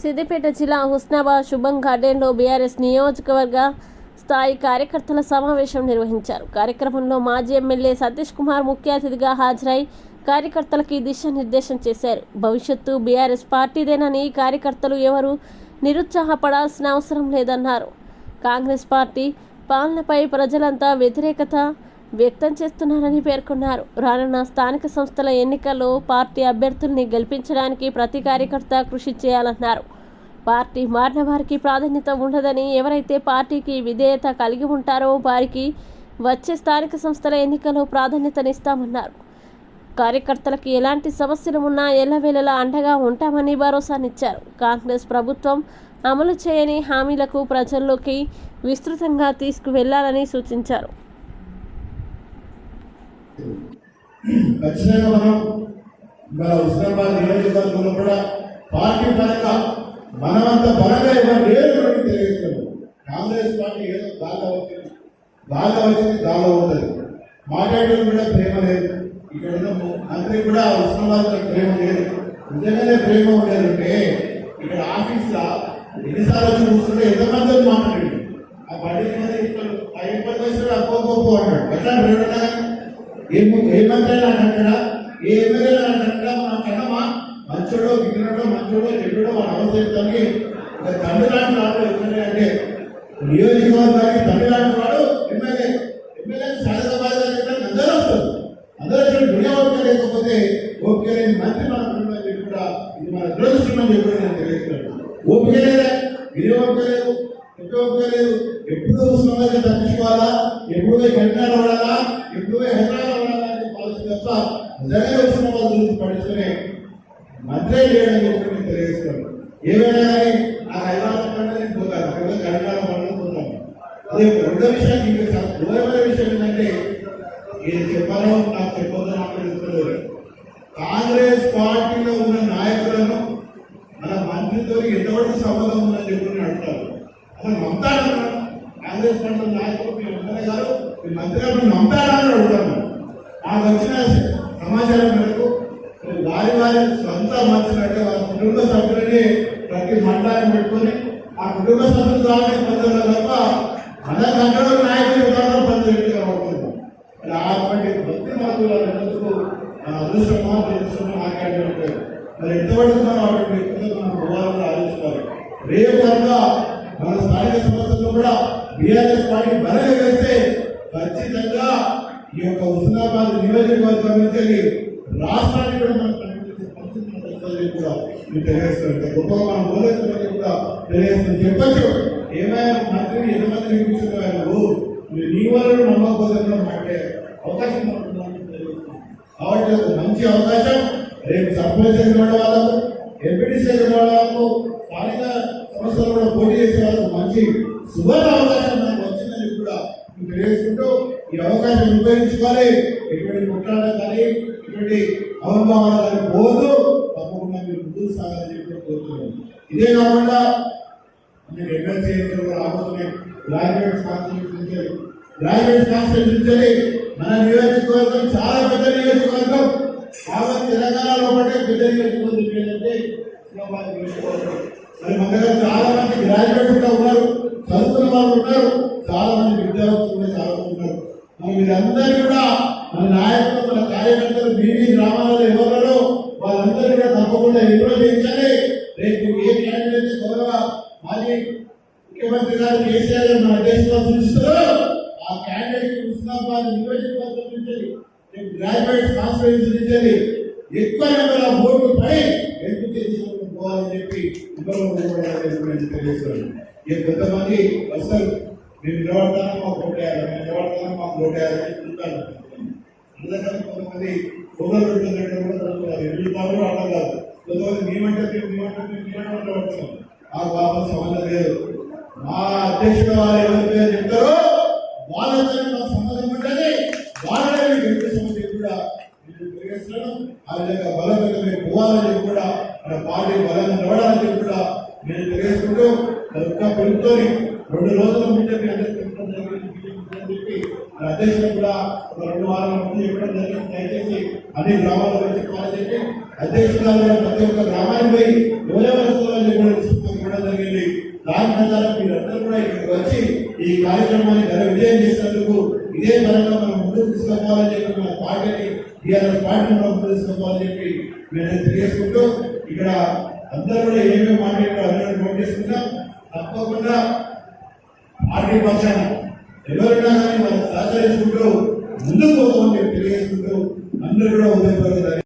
సిద్దిపేట జిల్లా హుస్నాబాద్ శుభం గార్డెన్లో బీఆర్ఎస్ నియోజకవర్గ స్థాయి కార్యకర్తల సమావేశం నిర్వహించారు. కార్యక్రమంలో మాజీ ఎమ్మెల్యే సతీష్ కుమార్ ముఖ్య అతిథిగా హాజరై కార్యకర్తలకి దిశానిర్దేశం చేశారు. భవిష్యత్తు బీఆర్ఎస్ పార్టీదేనని కార్యకర్తలు ఎవరు నిరుత్సాహపడాల్సిన అవసరం లేదన్నారు. కాంగ్రెస్ పార్టీ పాలనపై ప్రజలంతా వ్యతిరేకత వ్యక్తం చేస్తున్నారని పేర్కొన్నారు. రానున్న స్థానిక సంస్థల ఎన్నికల్లో పార్టీ అభ్యర్థుల్ని గెలిపించడానికి ప్రతి కార్యకర్త కృషి చేయాలన్నారు. పార్టీ మారిన వారికి ప్రాధాన్యత ఉండదని ఎవరైతే పార్టీకి విధేయత కలిగి ఉంటారో వారికి వచ్చే స్థానిక సంస్థల ఎన్నికల్లో ప్రాధాన్యతనిస్తామన్నారు. కార్యకర్తలకు ఎలాంటి సమస్యలు ఉన్నా ఎల్లవేళలా అండగా ఉంటామని భరోసానిచ్చారు. కాంగ్రెస్ ప్రభుత్వం అమలు చేయని హామీలకు ప్రజల్లోకి విస్తృతంగా తీసుకువెళ్ళాలని సూచించారు. ఖచ్చితంగా మనం మన హుస్నాబాద్ నియోజకవర్గంలో కూడా పార్టీ పరంగా మనమంత బలంగా ఇవ్వడం లేదు అని తెలియజేస్తున్నాం కాంగ్రెస్ పార్టీ ఏదో గాల్లో వచ్చింది గాల్లో వచ్చింది గాల్లో ఉంటుంది మాట్లాడడం కూడా ప్రేమ లేదు. ఇక్కడ ఉన్న మంత్రి కూడా హుస్నాబాద్ ప్రేమ లేదు. నిజంగానే ప్రేమ ఉండేదంటే ఇక్కడ ఆఫీస్లో ఎన్నిసార్లు వచ్చి కూర్చుంటే ఎంతమంది వచ్చి మాట్లాడండి ఆ బండి మీద ఇక్కడ ఐదు పది వయసులో అప్పు గొప్ప అంటాడు ఎట్లా ప్రేమ ఏ ఏమంటే అంటాడా ఏ ఎమ్మెల్యే అంటాడా మన కన్నమా మంచోడో విగ్రహడో మంచోడో చెడ్డో మన అవసరానికి ఒక తండ్రి లాంటి వాడు ఎమ్మెల్యే అంటే నియోజకవర్గానికి తండ్రి లాంటి వాడు ఎమ్మెల్యే. ఎమ్మెల్యే సహజ బాధ్యత అందరూ వస్తారు. అందరూ వచ్చి వినియోగం లేకపోతే ఓకే లేని మంత్రి మన చెప్పి కూడా ఇది మన దురదృష్టం అని చెప్పి నేను తెలియజేస్తున్నాను. ఓపిక లేదా? వినియోగం లేదు. ఉపయోగం లేదు? ఎప్పుడు సమాజం తప్పించుకోవాలా ఎప్పుడు పోయి కరీంనగర్ వాడాలా? ఎప్పుడు పోయి హైదరాబాద్ తప్ప నిజంగా వచ్చిన వాళ్ళ గురించి పడుచుకునే మంత్రే నేను ఏమైనా కానీ నాకు హైదరాబాద్ పడినా పోతాను అక్కడ పోతాను అదే రెండో విషయం ఇంకా చాలా విషయం ఏంటంటే ఏది చెప్పాలో నాకు చెప్పొద్దో నాకు తెలుసుకోలేదు కాంగ్రెస్ పార్టీలో ఉన్న నాయకులను మన మంత్రితో ఎంతవరకు సంబంధం ఉందని చెప్పి అంటారు అసలు కాంగ్రెస్ పార్టీ నాయకులు మీ ఎమ్మెల్యే గారు మీ మంత్రి గారు నమ్ముతారా అని అడుగుతాను. నాకు వచ్చిన సమాచారం మేరకు వారి వారి సొంత మంచినట్టు వారి కుటుంబ సభ్యులని ప్రతి మండలాన్ని పెట్టుకొని ఆ కుటుంబ సభ్యుల ద్వారా పొందడం తప్ప మన కంట్రోల్ నాయకులు ద్వారా పొందలేదు కనబడుతుంది అటువంటి భక్తి మాత్రం ఎందుకు మన అదృష్టమా దురదృష్టమా మాట్లాడినట్టు మరి ఎంతవరకు మనం అటువంటి వ్యక్తులు మనం పోవాలని ఆలోచించాలి రేపు కనుక మన స్థానిక సంస్థల్లో కూడా బీఆర్ఎస్ పార్టీ బలంగా వేస్తే ఖచ్చితంగా ఈ యొక్క హుస్నాబాద్ నియోజకవర్గం నుంచి రాష్ట్రానికి కూడా మనం కనిపించే పరిస్థితి కూడా మీకు గొప్పగా మనం పోలేస్తామని కూడా తెలియజేస్తాను చెప్పచ్చు. ఏమైనా మంత్రి మీరు నీ వల్ల నమ్మకపోతే కూడా అవకాశం కాబట్టి ఒక మంచి అవకాశం. రేపు సర్పంచ్ ఎన్నికల వాళ్ళకు ఎంపీటీసీ ఎన్నికల వాళ్ళకు స్థానిక సంస్థలు కూడా పోటీ చేసే వాళ్ళకు మంచి సువర్ణ అవకాశం అవకాశం ఉపయోగించుకోవాలి. ఎటువంటి కొట్లాడ కానీ ఎటువంటి అవమానాలు కానీ పోదు. తప్పకుండా మీరు ముందుకు సాగాలని చెప్పి కోరుతున్నాను. ఇదే కాకుండా మీరు ఎమ్మెల్సీ ఎన్నికలు రాబోతున్నాయి. గ్రాడ్యుయేట్ కాన్స్టిట్యూషన్ గ్రాడ్యుయేట్ కాన్స్టిట్యూషన్ మన నియోజకవర్గం చాలా పెద్ద నియోజకవర్గం కాబట్టి తెలంగాణలో పట్టే పెద్ద నియోజకవర్గం ఏంటంటే ఇస్లామాబాద్ నియోజకవర్గం. మరి మన దగ్గర చాలా మంది గ్రాడ్యుయేట్స్ కూడా ఉన్నారు. చదువుతున్న వాళ్ళు ఉన్నారు. చాలా మంది విద్యార్థులు కూడా చాలా మంది ఉన్నారు. మరి మీరందరూ కూడా మన నాయకులు మన కార్యకర్తలు మీ గ్రామాలలో ఎవరో వాళ్ళందరూ కూడా తప్పకుండా నిర్వహించాలి రేపు ఏ క్యాండిడేట్ త్వరగా మాజీ ముఖ్యమంత్రి గారు కేసీఆర్ గారు మన దేశంలో సూచిస్తారో ఆ క్యాండిడేట్ హుస్నాబాద్ నియోజకవర్గం నుంచి రేపు గ్రాడ్యుయేట్ కాన్ఫరెన్స్ నుంచి ఎక్కువ నెంబర్ ఆఫ్ ఓట్లు పడి ఎందుకు తెలుసుకోవాలని చెప్పి ఇబ్బంది ఉండకూడదని కొంతమంది వస్తారు. మేము నిలబడతాను మాకు ఓటేయాలి మేము నిలబడతాను మాకు ఓటేయాలని చెప్తాను. అందుకని కొంతమంది ఫోటోలు పెట్టుకున్నట్టు కూడా జరుగుతున్నారు ఎన్ని పనులు అర్థం కాదు. కొంతమంది మేమంటే మేము మేమంటే మేము మేమంటే ఆ బాబు సంబంధం లేదు. మా అధ్యక్షుడు వారు ఎవరి చెప్తారో వాళ్ళతో మాకు సంబంధం ఉంటుంది వాళ్ళనే మీకు కూడా నేను ఆ విధంగా బలంగా మేము పోవాలని కూడా మన పార్టీ బలంగా నడవాలని కూడా నేను తెలుసుకుంటూ ఒక్క పిలుపుతోని రెండు రోజుల ముందే మీ అందరికీ చెప్పడం జరిగింది. చెప్పి అధ్యక్షులు కూడా ఒక రెండు వారాల ముందు చెప్పడం జరిగింది. దయచేసి అన్ని గ్రామాల్లో వచ్చి కాల్ చేసి అధ్యక్షురాలు ప్రతి ఒక్క గ్రామానికి పోయి ఎవరెవరు కూడా చెప్పడం జరిగింది. దాని ప్రకారం మీరందరూ కూడా ఇక్కడికి వచ్చి ఈ కార్యక్రమాన్ని ఘన విజయం చేసినందుకు ఇదే పరంగా మనం ముందుకు తీసుకోవాలని చెప్పి మన పార్టీని టీఆర్ఎస్ పార్టీని మనం తీసుకోవాలని చెప్పి మేము తెలియజేసుకుంటూ ఇక్కడ అందరూ కూడా ఏమేమి మాట్లాడారు అందరూ నోట్ చేసుకుంటాం. తప్పకుండా పార్టీ పక్షాన ఎవరైనా కానీ మనం సహకరించుకుంటూ ముందుకు పోతామని తెలియజేసుకుంటూ అందరూ కూడా ఉదయపడతారు